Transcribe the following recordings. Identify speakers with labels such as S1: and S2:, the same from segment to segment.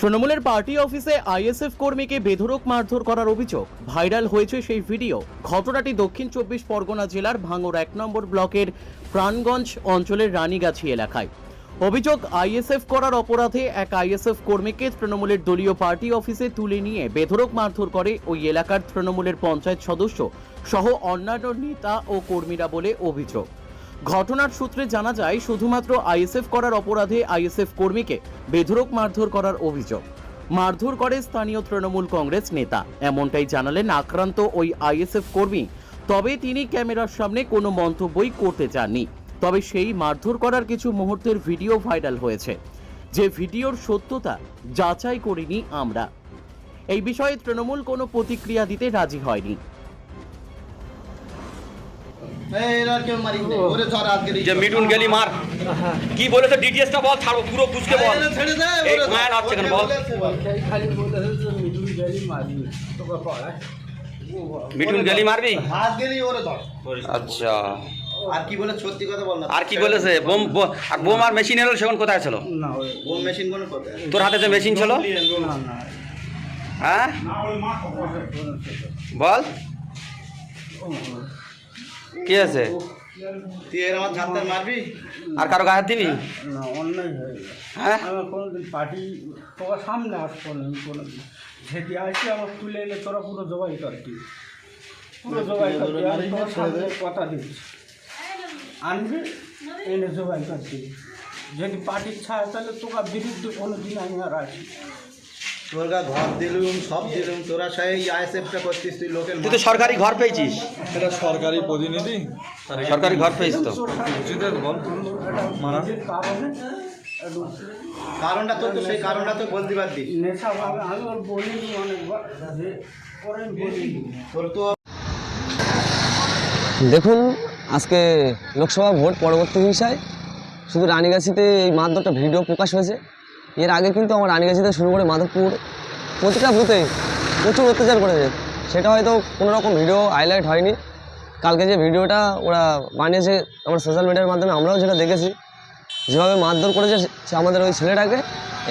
S1: তৃণমূলের পার্টি অফিসে আইএসএফ কর্মীকে বেধড়ক মারধর করার অভিযোগ। ভাইরাল হয়েছে সেই ভিডিও। ঘটনাটি দক্ষিণ চব্বিশ পরগনা জেলার ভাঙড় এক নম্বর ব্লকের প্রাণগঞ্জ অঞ্চলের রানীগাছি এলাকায়। অভিযোগ, আইএসএফ করার অপরাধে এক আইএসএফ কর্মীকে তৃণমূলের দলীয় পার্টি অফিসে তুলে নিয়ে বেধরক মারধর করে ওই এলাকার তৃণমূলের পঞ্চায়েত সদস্য সহ অন্যান্য নেতা ও কর্মীরা বলে অভিযোগ। ঘটনার সূত্রে জানা যায়, শুধুমাত্র আইএসএফ করার অপরাধে আইএসএফ কর্মীকে বেধড়ক মারধর করার অভিযোগ। মারধর করে স্থানীয় তৃণমূল কংগ্রেস নেতা। এমনটাই জানালেন আক্রান্ত ওই আইএসএফ কর্মী। তবে তিনি ক্যামেরার সামনে কোনো মন্তব্যই করতে চাননি। তবে সেই মারধর করার কিছু মুহূর্তের ভিডিও ভাইরাল হয়েছে। যে ভিডিওর সত্যতা যাচাই করিনি আমরা। এই বিষয়ে তৃণমূল কোনো প্রতিক্রিয়া দিতে রাজি হয়নি।
S2: যে মিটুন গেলি মার। কি বলেছে ডিটেলসটা বল ছাড়ো পুরো বুঝকে বল। এই মায়ের বল? মিটুন গেলি মারবি।
S3: হাত গেলি ওরে ধর।
S2: আচ্ছা।
S3: আর কি বলে সত্যি কথা বল
S2: আর কি বলেছে? বোম আর বোম আর মেশিন এলো সেখন কোথায় ছিল?
S3: বোম মেশিন কোন
S2: তোর হাতে যে মেশিন ছিল?
S4: না না
S2: হ্যাঁ? বল। কি আছে?
S3: তুই এর আমার ঝাঁপতে মারবি?
S2: আর কারও গায়ে হাত দিবি?
S4: না অন্যায় হয়ে
S2: হ্যাঁ?
S4: কোনোদিন পার্টি তোর সামনে আসব না আমি কোনোদিন। যেটি আসি আমার তুলে এলে তোরা পুরো জবাই করবি পুরো জবাই সামনে কথা দিচ্ছি। আনবি এনে জবাই করবি যদি পার্টির ছায় তাহলে তোর বিরুদ্ধে কোনো দিন আমি আর আসি
S3: তোর গা ঘর দিলুম সব দিলুম তোরা সেই আইএসএফটা করছিস তুই লোকের
S2: তুই তো সরকারি ঘর পেয়েছিস।
S5: এটা সরকারি প্রতিনিধি।
S2: সরকারি ঘর পেয়েছিস তো।
S4: মারা।
S3: কারণটা তো সেই কারণটা তো বলতে পারবি
S4: আমি বলিনি অনেকবার যে পরে আমি বলিনি
S3: তোর তো
S6: দেখুন আজকে লোকসভা ভোট পরবর্তী হিংসায় শুধু রানীগাছিতে এই মারধরটা ভিডিও প্রকাশ হয়েছে। এর আগে কিন্তু আমার রানীগাছিতে শুরু করে মাধবপুর, প্রতিটা বুথে প্রচুর অত্যাচার করেছে। সেটা হয়তো কোনো রকম ভিডিও হাইলাইট হয়নি। কালকে যে ভিডিওটা ওরা বানিয়েছে আমার সোশ্যাল মিডিয়ার মাধ্যমে, আমরাও যেটা দেখেছি। যেভাবে মারধর করেছে সে আমাদের ওই ছেলেটাকে।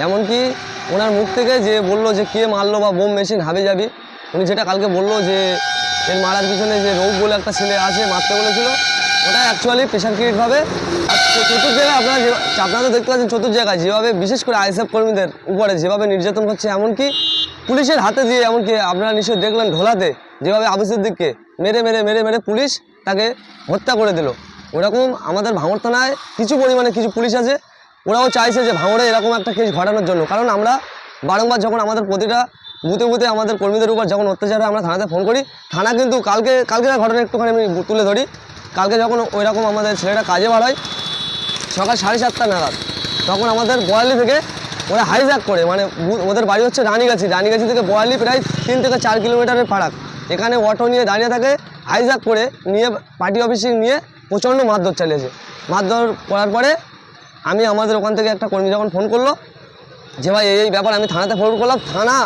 S6: এমনকি ওনার মুখ থেকে যে বলল যে কে মারলো বা বোম মেশিন হাবে যাবি, উনি যেটা কালকে বলল যে, এর মারার পিছনে যে রোগ বলে একটা ছেলে আছে, মারতে বলেছিল। ওটা অ্যাকচুয়ালি চতুর্থ জায়গায় আপনারা যে আপনারা দেখতে পাচ্ছেন চতুর্থ জায়গায় যেভাবে বিশেষ করে আইএসএফ কর্মীদের উপরে যেভাবে নির্যাতন হচ্ছে, এমনকি পুলিশের হাতে দিয়ে, এমনকি আপনারা নিশ্চয়ই দেখলেন ঢোলাতে, যেভাবে আবু সিদ্দিককে মেরে মেরে মেরে মেরে পুলিশ তাকে হত্যা করে দিল। ওরকম আমাদের ভাঙড় থানায় কিছু পরিমাণে কিছু পুলিশ আছে, ওরাও চাইছে যে ভাঙড়ে এরকম একটা কেস ঘটানোর জন্য। কারণ আমরা বারংবার যখন আমাদের প্রতিটা বুথে বুথে আমাদের কর্মীদের উপর যখন অত্যাচার হয়, আমরা থানাতে ফোন করি। থানা কিন্তু কালকে কালকে ঘটনা একটুখানি আমি তুলে ধরি। কালকে যখন ওই রকম আমাদের ছেলেটা কাজে বার হয় সকাল সাড়ে সাতটা নাগাদ, তখন আমাদের বয়ালি থেকে ওরা হাইজ্যাক করে মানে ওদের বাড়ি হচ্ছে রানীগাছি রানীগাছি থেকে বয়ালি প্রায় তিন থেকে চার কিলোমিটারের ফারাক। এখানে অটো নিয়ে দাঁড়িয়ে থাকে হাইজ্যাক করে নিয়ে পার্টি অফিসে নিয়ে প্রচণ্ড মারধর চালিয়েছে। মারধর করার পরে আমি আমাদের ওখান থেকে একটা কর্মী যখন ফোন করল, যে ভাই এই ব্যাপার আমি থানাতে ফোন করলাম, থানা